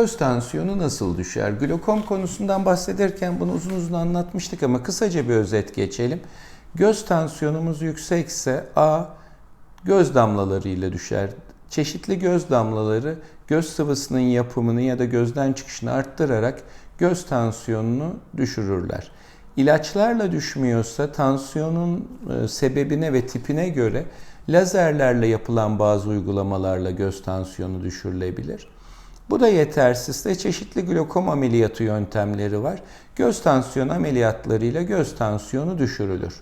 Göz tansiyonu nasıl düşer? Glokom konusundan bahsederken bunu uzun uzun anlatmıştık ama kısaca bir özet geçelim. Göz tansiyonumuz yüksekse A göz damlalarıyla düşer. Çeşitli göz damlaları göz sıvısının yapımını ya da gözden çıkışını arttırarak göz tansiyonunu düşürürler. İlaçlarla düşmüyorsa tansiyonun e, sebebine ve tipine göre lazerlerle yapılan bazı uygulamalarla göz tansiyonu düşürülebilir. Bu da yetersizse çeşitli glokom ameliyatı yöntemleri var. Göz tansiyonu ameliyatlarıyla göz tansiyonu düşürülür.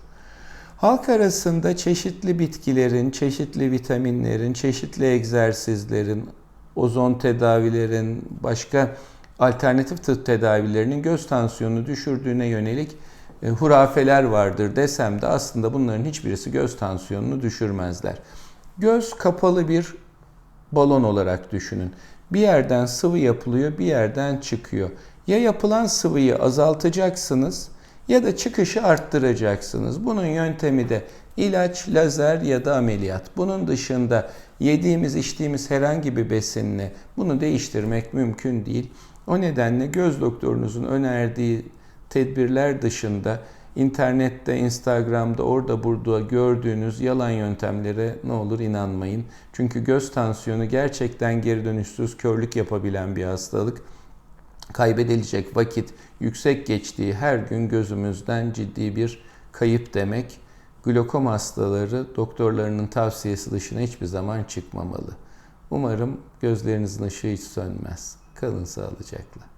Halk arasında çeşitli bitkilerin, çeşitli vitaminlerin, çeşitli egzersizlerin, ozon tedavilerin, başka alternatif tıp tedavilerinin göz tansiyonunu düşürdüğüne yönelik e, hurafeler vardır desem de aslında bunların hiçbirisi göz tansiyonunu düşürmezler. Göz kapalı bir balon olarak düşünün. Bir yerden sıvı yapılıyor, bir yerden çıkıyor. Ya yapılan sıvıyı azaltacaksınız ya da çıkışı arttıracaksınız. Bunun yöntemi de ilaç, lazer ya da ameliyat. Bunun dışında yediğimiz, içtiğimiz herhangi bir besinle bunu değiştirmek mümkün değil. O nedenle göz doktorunuzun önerdiği tedbirler dışında internette, Instagram'da, orada burada gördüğünüz yalan yöntemlere ne olur inanmayın. Çünkü göz tansiyonu gerçekten geri dönüşsüz körlük yapabilen bir hastalık. Kaybedilecek vakit yüksek geçtiği her gün gözümüzden ciddi bir kayıp demek. Glokom hastaları doktorlarının tavsiyesi dışına hiçbir zaman çıkmamalı. Umarım gözlerinizin ışığı hiç sönmez. Kalın sağlıcakla.